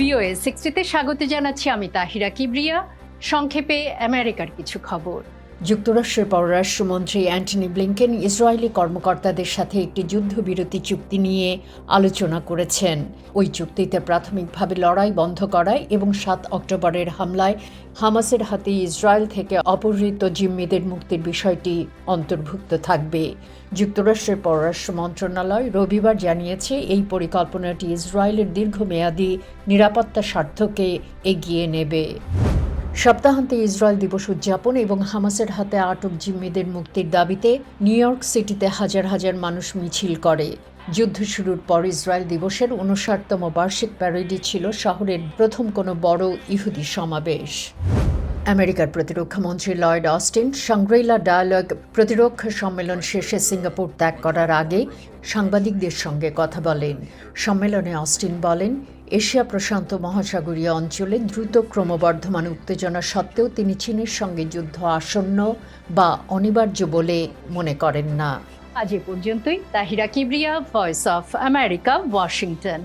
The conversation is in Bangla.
ভিওএ সিক্সটিতে স্বাগত জানাচ্ছি আমি তাহিরা কিবরিয়া। সংক্ষেপে আমেরিকার কিছু খবর। যুক্তরাষ্ট্রের পররাষ্ট্রমন্ত্রী অ্যান্টনি ব্লিংকেন ইসরায়েলি কর্মকর্তাদের সাথে একটি যুদ্ধবিরতি চুক্তি নিয়ে আলোচনা করেছেন। ওই চুক্তিতে প্রাথমিকভাবে লড়াই বন্ধ করায় এবং সাত অক্টোবরের হামলায় হামাসের হাতে ইসরায়েল থেকে অপহৃত জিম্মিদের মুক্তির বিষয়টি অন্তর্ভুক্ত থাকবে। যুক্তরাষ্ট্রের পররাষ্ট্র মন্ত্রণালয় রবিবার জানিয়েছে, এই পরিকল্পনাটি ইসরায়েলের দীর্ঘমেয়াদী নিরাপত্তা স্বার্থকে এগিয়ে নেবে। সপ্তাহান্তে ইসরায়েল দিবস উদযাপন এবং হামাসের হাতে আটক জিম্মিদের মুক্তির দাবিতে নিউ ইয়র্ক সিটিতে হাজার হাজার মানুষ মিছিল করে। যুদ্ধ শুরুর পর ইসরায়েল দিবসের উনষাটতম বার্ষিক প্যারেডই ছিল শহরের প্রথম কোনো বড় ইহুদি সমাবেশ। আমেরিকার প্রতিরক্ষা মন্ত্রী লয়েড অস্টিন সাংগ্রেইলা ডায়ালগ প্রতিরক্ষা সম্মেলন শেষে সিঙ্গাপুর ত্যাগ করার আগে সাংবাদিকদের সঙ্গে কথা বলেন। সম্মেলনে অস্টিন বলেন, এশিয়া প্রশান্ত মহাসাগরীয় অঞ্চলে দ্রুত ক্রমবর্ধমান উত্তেজনা সত্ত্বেও তিনি চীনের সঙ্গে যুদ্ধ আসন্ন বা অনিবার্য বলে মনে করেন না। আজ এ পর্যন্তই। Tahira Kibria, Voice of America, Washington.